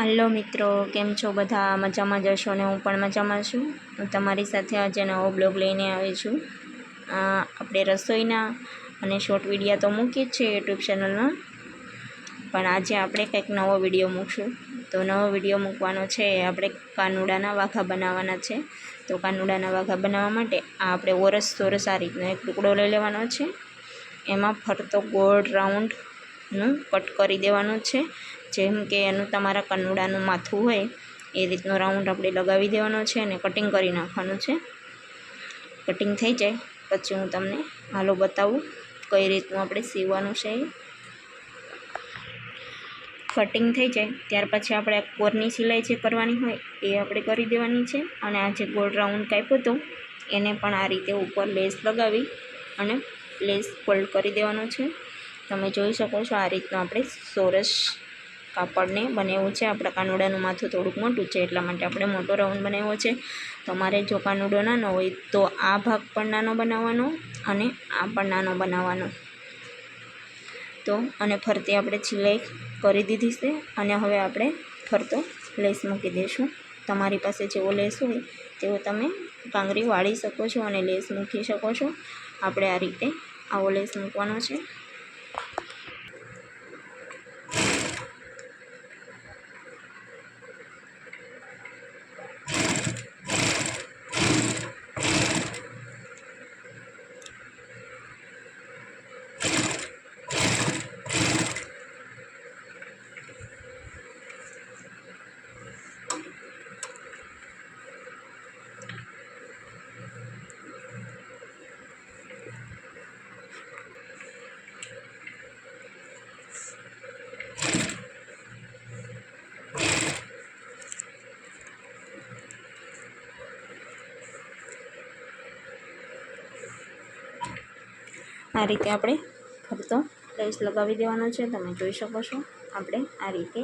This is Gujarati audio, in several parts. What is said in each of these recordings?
હલો મિત્રો, કેમ છો બધા? મજામાં જશો ને હું પણ મજામાં છું. હું તમારી સાથે આજે નવો બ્લોગ લઈને આવી છું. આપણે રસોઈના અને શોર્ટ વિડીયા તો મૂકીએ જ છે યુટ્યુબ ચેનલમાં પણ આજે આપણે કંઈક નવો વીડિયો મૂકશું. તો નવો વીડિયો મૂકવાનો છે, આપણે કાનુડાના વાઘા બનાવવાના છે. તો કાનુડાના વાઘા બનાવવા માટે આ આપણે ઓરસ સોરસ આ રીતનો એક ટુકડો લઈ લેવાનો છે. એમાં ફરતો ગોળ રાઉન્ડનું કટ કરી દેવાનું છે. જેમ કે એનું તમારા કનુડાનું માથું હોય, એ રીતનો રાઉન્ડ આપણે લગાવી દેવાનો છે અને કટિંગ કરી નાખવાનું છે. કટિંગ થઈ જાય, પછી હું તમને હાલો બતાવું કઈ રીતનું આપણે સીવવાનું છે કટિંગ થઈ જાય, ત્યાર પછી આપણે કોરની સિલાઈ જે કરવાની હોય, એ આપણે કરી દેવાની છે. અને આ જે ગોળ રાઉન્ડ કાપ્યો હતો, એને પણ આ રીતે ઉપર લેસ લગાવી અને લેસ ફોલ્ડ કરી દેવાનો છે. તમે જોઈ શકો છો આ રીતનું આપણે સોરસ કાપડને બનાવ્યું છે. આપણા કાનુડાનું માથું થોડુંક મોટું છે, એટલા માટે આપણે મોટો રાઉન્ડ બનાવ્યો છે. તમારે જો કાનુડો નાનો હોય તો આ ભાગ પણ નાનો બનાવવાનો અને આ પણ નાનો બનાવવાનો. તો અને ફરતી આપણે સિલાઈ કરી દીધી છે અને હવે આપણે ફરતો લેસ મૂકી દઈશું. તમારી પાસે જેવો લેસ હોય તેવો તમે કાંગરી વાળી શકો છો અને લેસ મૂકી શકો છો. આપણે આ રીતે આવો લેસ મૂકવાનો છે. આ રીતે આપણે ફરતો લેસ લગાવી દેવાનો છે. તમે જોઈ શકો છો. આપણે આ રીતે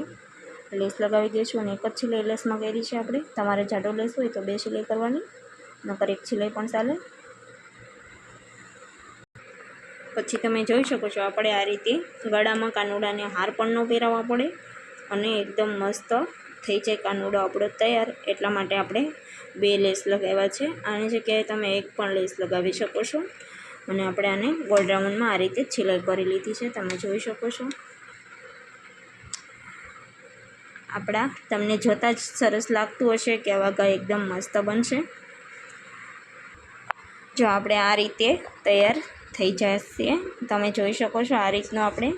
લેસ લગાવી દઈશું અને એક જ સિલાઈ લેસમાં કરી છે આપણે. તમારે જાડો લેસ હોય તો બે સિલાઈ કરવાની, નકર એક સિલાઈ પણ ચાલે. પછી તમે જોઈ શકો છો આપણે આ રીતે ગળામાં કાનુડાને હાર પણ ન પહેરાવવા પડે અને એકદમ મસ્ત થઈ જાય કાનુડો આપણો તૈયાર. એટલા માટે આપણે બે લેસ લગાવ્યા છે. આની જગ્યાએ તમે એક પણ લેસ લગાવી શકો છો. અને આપણે આને ગોલ્ડ રાઉન્ડમાં આ રીતે સિલાઈ કરી લીધી છે. તમે જોઈ શકો છો. આપણા તમને જોતાં જ સરસ લાગતું હશે કે આવા ગા એકદમ મસ્ત બનશે. જો આપણે આ રીતે તૈયાર થઈ જશે. તમે જોઈ શકો છો આ રીતનું આપણે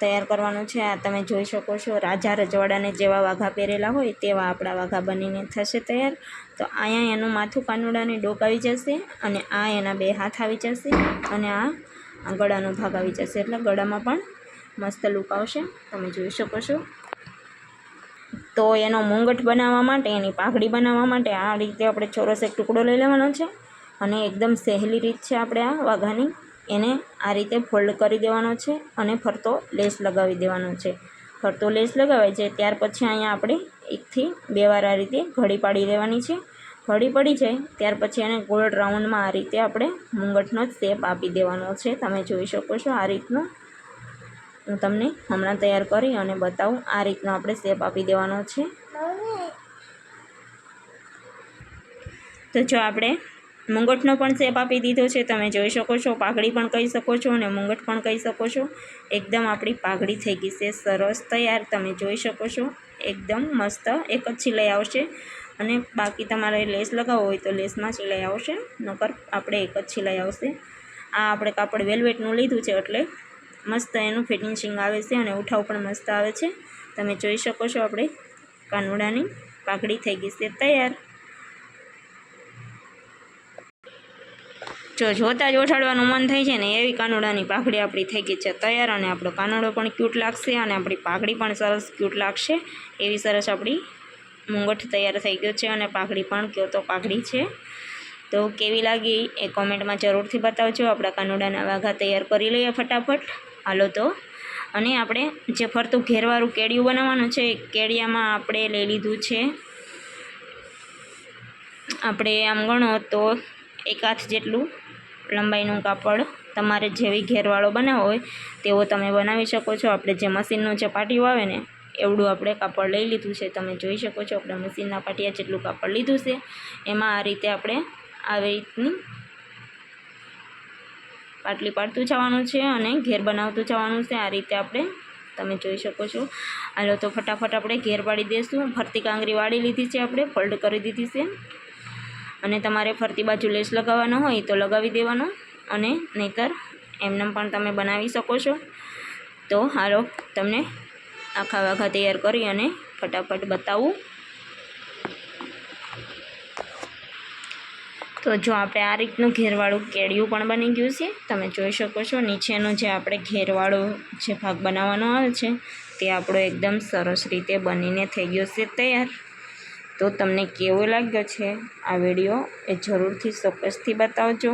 તૈયાર કરવાનું છે. આ તમે જોઈ શકો છો, રાજા રજવાડાને જેવા વાઘા પહેરેલા હોય તેવા આપણા વાઘા બનીને થશે તૈયાર. તો અહીંયા એનું માથું કાનુડાને ડોક આવી જશે અને આ એના બે હાથ આવી જશે અને આ ગળાનો ભાગ આવી જશે. એટલે ગળામાં પણ મસ્ત લુક આવશે. તમે જોઈ શકો છો. તો એનો મુંગટ બનાવવા માટે, એની પાઘડી બનાવવા માટે આ રીતે આપણે ચોરસ એક ટુકડો લઈ લેવાનો છે. અને એકદમ સહેલી રીત છે આપણે આ વાઘાની. એને આ રીતે ફોલ્ડ કરી દેવાનો છે અને ફરતો લેસ લગાવી દેવાનો છે. ફરતો લેસ લગાવાય છે, ત્યાર પછી અહીંયા આપણે એકથી બે વાર આ રીતે ઘડી પાડી દેવાની છે. ઘડી પડી જાય, ત્યાર પછી એને ગોલ્ડ રાઉન્ડમાં આ રીતે આપણે મુંગટનો શેપ આપી દેવાનો છે. તમે જોઈ શકો છો આ રીતનું. હું તમને હમણાં તૈયાર કરી અને બતાવું આ રીતનો આપણે શેપ આપી દેવાનો છે. તો જો આપણે મુંગટનો પણ શેપ આપી દીધો છે. તમે જોઈ શકો છો, પાઘડી પણ કહી શકો છો અને મુંગટ પણ કહી શકો છો. એકદમ આપણી પાઘડી થઈ ગઈ છે, સરસ તૈયાર. તમે જોઈ શકો છો, એકદમ મસ્ત. એક જ સિલાઈ આવશે અને બાકી તમારે લેસ લગાવવો હોય તો લેસમાં સિલાઈ આવશે, નકર આપણે એક જ સિલાઈ આવશે. આ આપણે કાપડ વેલ્વેટનું લીધું છે એટલે મસ્ત એનું ફિટિંશિંગ આવે છે અને ઉઠાવ પણ મસ્ત આવે છે. તમે જોઈ શકો છો આપણે કાનુડાની પાઘડી થઈ ગઈ છે, તૈયાર. જો જોતાં જ ઓઠાડવાનું મન થાય છે ને, એવી કાનુડાની પાઘડી આપણી થઈ ગઈ છે તૈયાર અને આપણો કાનુડો પણ ક્યૂટ લાગશે અને આપણી પાઘડી પણ સરસ ક્યૂટ લાગશે. એવી સરસ આપણી મુંગઠ તૈયાર થઈ ગયો છે અને પાઘડી પણ કયો તો પાઘડી છે. તો કેવી લાગી એ કોમેન્ટમાં જરૂરથી બતાવજો. આપણા કાનુડાના વાઘા તૈયાર કરી લઈએ ફટાફટ. હાલો તો. અને આપણે જે ફરતું ઘેરવાળું કેડિયું બનાવવાનું છે, એ કેડિયામાં આપણે લઈ લીધું છે. આપણે આમ ગણો તો એક હાથ જેટલું લંબાઈનું કાપડ તમારે જેવી ઘેરવાળો બનાવવો હોય, તેવો તમે બનાવી શકો છો. આપણે જે મશીનનું જે પાટિયું આવે ને, એવડું આપણે કાપડ લઈ લીધું છે. તમે જોઈ શકો છો, આપણે મશીનના પાટિયા જેટલું કાપડ લીધું છે. એમાં આ રીતે આપણે આવી રીતની પાટલી પાડતું જવાનું છે અને ઘેર બનાવતું જવાનું છે. આ રીતે આપણે તમે જોઈ શકો છો. હાલો તો ફટાફટ આપણે ઘેર પાડી દઈશું ફરતી કાંગરી વાળી લીધી છે આપણે, ફોલ્ડ કરી દીધી છે. અને તમારે ફરતી બાજુ લેસ લગાવવાનો હોય તો લગાવી દેવાનો અને નહીંતર એમને પણ તમે બનાવી શકો છો. તો હાલો, તમને આખા વાઘા તૈયાર કરી અને ફટાફટ બતાવું. તો જો આપણે આ રીતનું ઘેરવાળું કેળિયું પણ બની ગયું છે. તમે જોઈ શકો છો નીચેનો જે આપણે ઘેરવાળો જે ભાગ બનાવવાનો આવે છે, તે આપણો એકદમ સરસ રીતે બનીને થઈ ગયો છે તૈયાર. તો તમને કેવો લાગ્યો છે આ વીડિયો એ જરૂરથી ચોક્કસથી બતાવજો.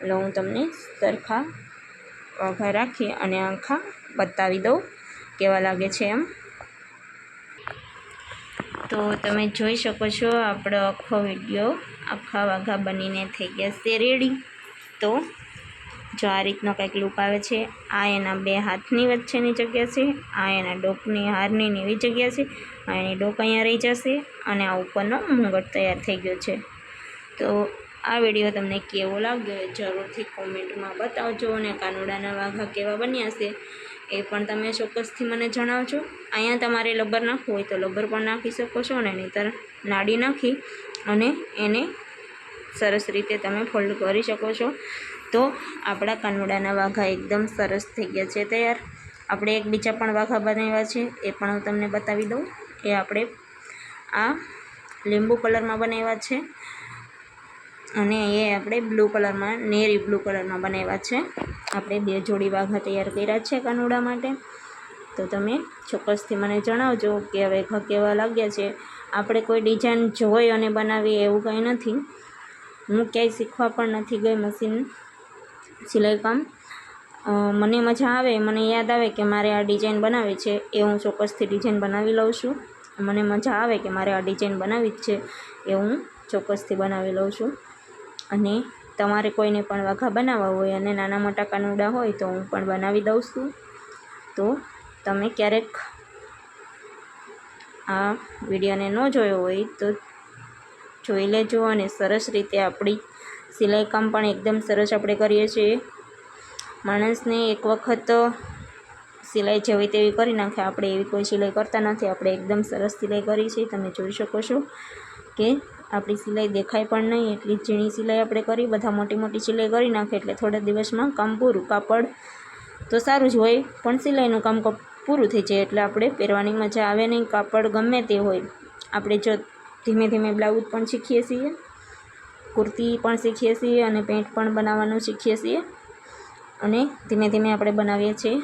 એટલે હું તમને સરખા વઘાર રાખી અને આખા બતાવી દઉં કેવા લાગે છે એમ. તો તમે જોઈ શકો છો આપણો આખો વીડિયો આખા વાઘા બનીને થઈ ગયા છે રેડી તો જો આ રીતનો કંઈક લુક આવે છે, આ એના બે હાથની વચ્ચેની જગ્યા છે, આ એના ડોકની હારની એવી જગ્યા છે, આ એની ડોક અહીંયા રહી જશે અને આ ઉપરનો મુંગટ તૈયાર થઈ ગયો છે. તો આ વીડિયો તમને કેવો લાગ્યો એ જરૂરથી કોમેન્ટમાં બતાવજો અને કાનુડાના વાઘા કેવા બન્યા છે એ પણ તમે ચોક્કસથી મને જણાવજો. અહીંયા તમારે લબર નાખવું હોય તો લબર પણ નાખી શકો છો અને નહીંતર નાડી નાખી અને એને સરસ રીતે તમે ફોલ્ડ કરી શકો છો. તો આપણા કાનુડાના વાઘા એકદમ સરસ થઈ ગયા છે તૈયાર. આપણે એક બીજા પણ વાઘા બનાવ્યા છે. એ પણ હું તમને બતાવી દઉં. એ આપણે આ લીંબુ કલરમાં બનાવ્યા છે. અને એ આપણે બ્લુ કલરમાં નેરી બ્લુ કલરમાં બનાવ્યા છે. આપણે બે જોડી વાઘા તૈયાર કર્યા છે કાનુડા માટે. તો તમે ચોક્કસથી મને જણાવજો કે હવે કેવા લાગ્યા છે. આપણે કોઈ ડિઝાઇન જોઈ અને બનાવીએ એવું કંઈ નથી. હું ક્યાંય શીખવા પણ નથી ગઈ મશીન સિલાઈ કામ. મને મજા આવે, મને યાદ આવે કે મારે આ ડિઝાઇન બનાવી છે, એ હું ચોક્કસથી ડિઝાઇન બનાવી લઉં છું. મને મજા આવે કે મારે આ ડિઝાઇન બનાવી જ છે, એ હું ચોક્કસથી બનાવી લઉં છું. અને તમારે કોઈને પણ વાઘા બનાવવા હોય અને નાના મોટા કાનુડા હોય તો હું પણ બનાવી દઉં છું. તો તમે ક્યારેક આ વિડીયોને ન જોયો હોય તો જોઈ લેજો અને સરસ રીતે આપણી સિલાઈ કામ પણ એકદમ સરસ આપણે કરીએ છીએ. માણસને એક વખત સિલાઈ જેવી તેવી કરી નાખે, આપણે એવી કોઈ સિલાઈ કરતા નથી. આપણે એકદમ સરસ સિલાઈ કરી છે, તમે જોઈ શકો છો કે આપણી સિલાઈ દેખાય પણ નહીં. એટલી ઝીણી સિલાઈ આપણે કરી, બધા મોટી મોટી સિલાઈ કરી નાખે એટલે થોડા દિવસમાં કામ પૂરું. કાપડ તો સારું જ હોય, પણ સિલાઈનું કામ પૂરું થઈ જાય એટલે આપણે પહેરવાની મજા આવે નહીં. કાપડ ગમે તે હોય. આપણે જો ધીમે ધીમે બ્લાઉઝ પણ શીખીએ છીએ. કુર્તી પણ શીખીએ છીએ અને પેન્ટ પણ બનાવવાનું શીખીએ છીએ. અને ધીમે ધીમે આપણે બનાવીએ છીએ.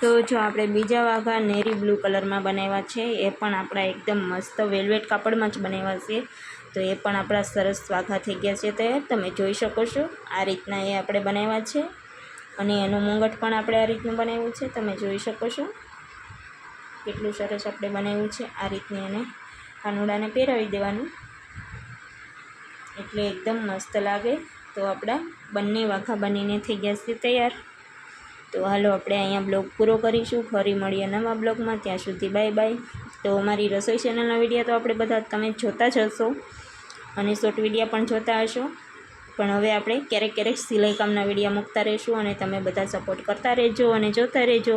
તો જો આપણે બીજા વાઘા નેરી બ્લુ કલરમાં બનાવ્યા છે, એ પણ આપણા એકદમ મસ્ત વેલ્વેટ કાપડમાં જ બનાવ્યા છે. તો એ પણ આપણા સરસ વાઘા થઈ ગયા છે તૈયાર. તમે જોઈ શકો છો, આ રીતના એ આપણે બનાવ્યા છે. અને એનું મુંગટ પણ આપણે આ રીતનું બનાવ્યું છે. તમે જોઈ શકો છો. કેટલું સરસ આપણે બનાવ્યું છે. આ રીતની એને કાનુડાને પહેરાવી દેવાનું. એટલે એકદમ મસ્ત લાગે. તો આપણા બંને વાઘા બનીને થઈ ગયા છે તૈયાર. તો હાલો આપણે અહીંયા બ્લોગ પૂરો કરીશું. ફરી મળીએ નવા બ્લોગમાં. ત્યાં સુધી બાય બાય. તો અમારી રસોઈ ચેનલના વીડિયો તો આપણે બધા તમે જોતા જ હશો. અને શોર્ટ વિડીયા પણ જોતા હશો. પણ હવે આપણે ક્યારેક ક્યારેક સિલાઈ કામના વિડીયા મૂકતા રહીશું અને તમે બધા સપોર્ટ કરતા રહેજો અને જોતા રહેજો.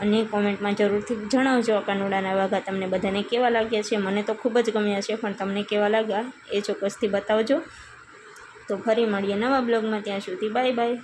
અને કોમેન્ટમાં જરૂરથી જણાવજો કાનુડાના વાઘા તમને બધાને કેવા લાગ્યા છે? મને તો ખૂબ જ ગમ્યા છે, પણ તમને કેવા લાગ્યા એ ચોક્કસથી બતાવજો. તો ફરી મળીએ નવા બ્લોગમાં, ત્યાં સુધી બાય બાય.